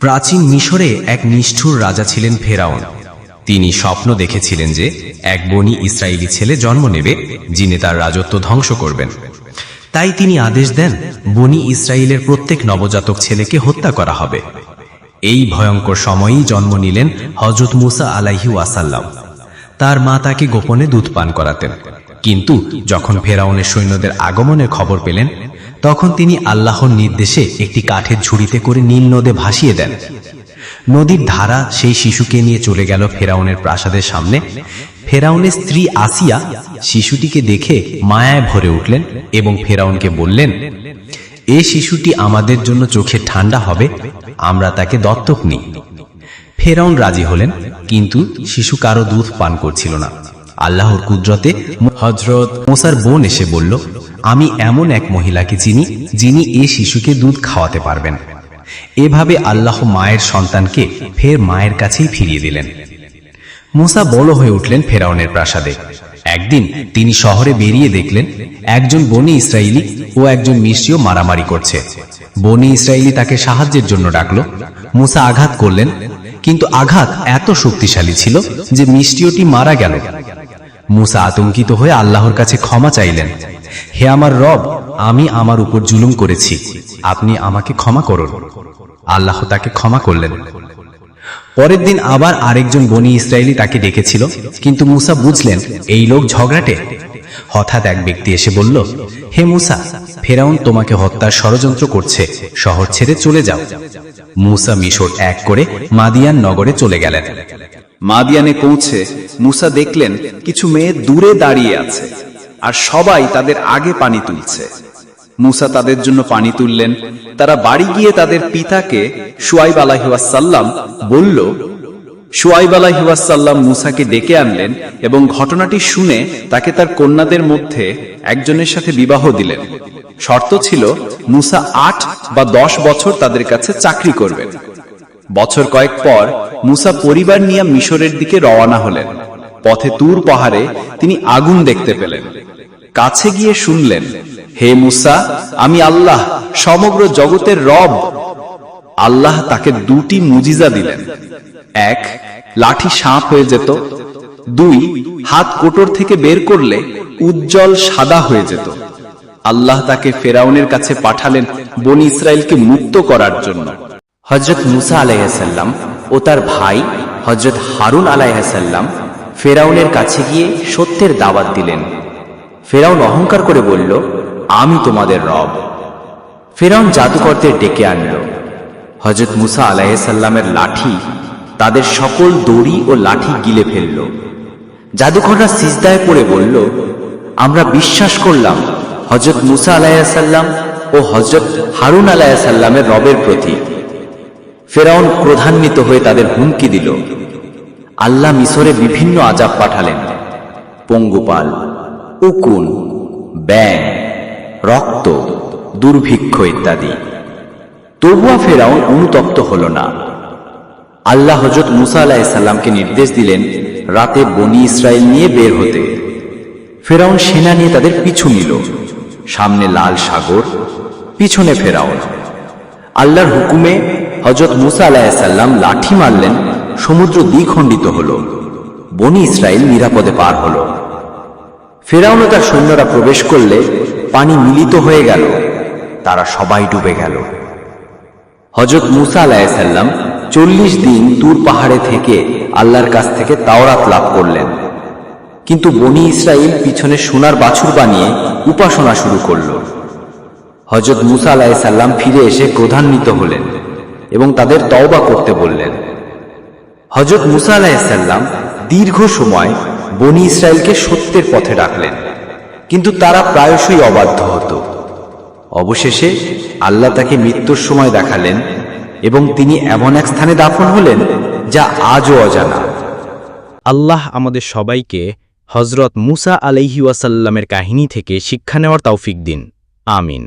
প্রাচীন মিশরে এক নিষ্ঠুর রাজা ছিলেন ফেরাউন। তিনি স্বপ্ন দেখেছিলেন যে এক বনি ইসরায়েলি ছেলে জন্ম নেবে, যিনি তার রাজত্ব ধ্বংস করবেন। তাই তিনি আদেশ দেন, বনি ইসরায়েলের প্রত্যেক নবজাতক ছেলেকে হত্যা করা হবে। এই ভয়ঙ্কর সময়েই জন্ম নিলেন হজরত মুসা আলাইহি ওয়াসাল্লাম। তার মা তাকে গোপনে দুধ পান করাতেন। কিন্তু যখন ফেরাউনের সৈন্যদের আগমনের খবর পেলেন, তখন তিনি আল্লাহর নির্দেশে একটি কাঠের ঝুড়িতে করে নীল নদে ভাসিয়ে দেন। নদীর ধারা সেই শিশুকে নিয়ে চলে গেল ফেরাউনের প্রাসাদের সামনে। ফেরাউনের স্ত্রী আসিয়া শিশুটিকে দেখে মায়ায় ভরে উঠলেন এবং ফেরাউনকে বললেন, এ শিশুটি আমাদের জন্য চোখে ঠান্ডা হবে, আমরা তাকে দত্তক নিই। ফেরাউন রাজি হলেন, কিন্তু শিশু কারও দুধ পান করছিল না। আল্লাহর কুদরতে হজরত মোসার বোন এসে বলল, আমি এমন এক মহিলাকে চিনি, যিনি এ শিশুকে দুধ খাওয়াতে পারবেন। এভাবে আল্লাহ মায়ের সন্তানকে ফের মায়ের কাছেই ফিরিয়ে দিলেন। মুসা বড় হয়ে উঠলেন ফেরাউনের প্রাসাদে। একদিন তিনি শহরে বেরিয়ে দেখলেন, একজন বনি ইসরায়েলি ও একজন মিষ্টিও মারামারি করছে। বনি ইসরায়েলি তাকে সাহায্যের জন্য ডাকলো। মুসা আঘাত করলেন, কিন্তু আঘাত এত শক্তিশালী ছিল যে মিষ্টিওটি মারা গেল। মুসা আতঙ্কিত হয়ে আল্লাহর কাছে ক্ষমা চাইলেন। হে আমার রব, আমি আমার উপর জুলুম করেছি। আপনি আমাকে ক্ষমা করুন। আল্লাহ তাকে ক্ষমা করলেন। পরের দিন আবার আরেকজন বনি ইসরায়েলি তাকে ডেকেছিল, কিন্তু মুসা বুঝলেন, এই লোক ঝগড়াটে। হঠাৎ এক ব্যক্তি এসে বলল, হে মুসা, ফেরাউন তোমাকে হত্যার ষড়যন্ত্র করছে, শহর ছেড়ে চলে যাও। মুসা মিশর এক করে মাদিয়ান নগরে চলে গেলেন। মাদিয়ানে পৌঁছে মুসা দেখলেন কিছু মেয়ে দূরে দাঁড়িয়ে আছে আর সবাই তাদের আগে পানি তুলছে। মুসা তাদের জন্য পানি তুললেন। তারা বাড়ি গিয়ে তাদের পিতাকে সুয়াইব আলাহিসাল্লাম বলল সুয়াইব আলাহিসাল্লাম মুসাকে ডেকে আনলেন এবং ঘটনাটি শুনে তাকে তার কন্যাদের মধ্যে একজনের সাথে বিবাহ দিলেন। শর্ত ছিল, মুসা আট বা দশ বছর তাদের কাছে চাকরি করবেন। বছর কয়েক পর মুসা পরিবার নিয়ে মিশরের দিকে রওনা হলেন। পথে তুর পাহাড়ে তিনি আগুন দেখতে পেলেন। কাছে গিয়ে শুনলেন, হে মুসা, আমি আল্লাহ, সমগ্র জগতের রব। আল্লাহ তাকে দুটি মুজিজা দিলেন। এক, লাঠি সাপ হয়ে যেত। দুই, হাত কোটর থেকে বের করলে উজ্জ্বল সাদা হয়ে যেত। আল্লাহ তাকে ফেরাউনের কাছে পাঠালেন বনি ইসরায়েলকে মুক্ত করার জন্য। হজরত মুসা আলাইহাসাল্লাম ও তার ভাই হজরত হারুন আলাইহাসাল্লাম ফেরাউনের কাছে গিয়ে সত্যের দাওয়াত দিলেন। ফেরাউন অহংকার করে বলল, আমি তোমাদের রব। ফেরাউন জাদুকরদের ডেকে আনল। হজরত মুসা আলাইসাল্লামের লাঠি তাদের সকল দড়ি ও লাঠি গিলে ফেলল। জাদুকররা সিজদায় পড়ে বলল, আমরা বিশ্বাস করলাম হজরত মুসা আলাইসাল্লাম ও হজরত হারুন আলাইসাল্লামের রবের প্রতি ফেরাউন ক্রোধান্বিত হয়ে তাদের হুমকি দিল। আল্লাহ মিশরে বিভিন্ন আজাব পাঠালেন। পঙ্গুপাল, উকুন ব্যাং রক্ত, দুর্ভিক্ষ ইত্যাদি। তবুয়া ফেরাউন অনুতপ্ত হল না। আল্লাহ হজরত মুসা আলাহিসাল্লামকে নির্দেশ দিলেন রাতে বনি ইসরায়েল নিয়ে বের হতে। ফেরাউন সেনা নিয়ে তাদের পিছু নিল। সামনে লাল সাগর, পিছনে ফেরাউন। আল্লাহর হুকুমে হজরত মুসা আলাহিসাল্লাম লাঠি মারলেন, সমুদ্র দ্বিখণ্ডিত হল। বনি ইসরায়েল নিরাপদে পার হল। ফেরাউন তার সৈন্যরা প্রবেশ করলে পানি মিলিত হয়ে গেল, তারা সবাই ডুবে গেল। হজরত মুসা আলাহিসাল্লাম চল্লিশ দিন দূর পাহাড়ে থেকে আল্লাহর কাছ থেকে তাওরাত লাভ করলেন। কিন্তু বনি ইসরায়েল পিছনে সোনার বাছুর বানিয়ে উপাসনা শুরু করল। হজরত মুসা আলাহিসাল্লাম ফিরে এসে ক্রধান্বিত হলেন। এবং তাদের তওবা করতে বললেন। হজরত মুসা আলাহিসাল্লাম দীর্ঘ সময় বনি ইসরায়েলকে সত্যের পথে ডাকলেন, কিন্তু তারা প্রায়শই অবাধ্য হতো। অবশেষে আল্লাহ তাকে মৃত্যুর সময় দেখালেন এবং তিনি এমন এক স্থানে দাফন হলেন যা আজও অজানা। আল্লাহ আমাদের সবাইকে হজরত মুসা আলাইহি ওয়াসাল্লামের কাহিনী থেকে শিক্ষা নেওয়ার তৌফিক দিন। আমিন।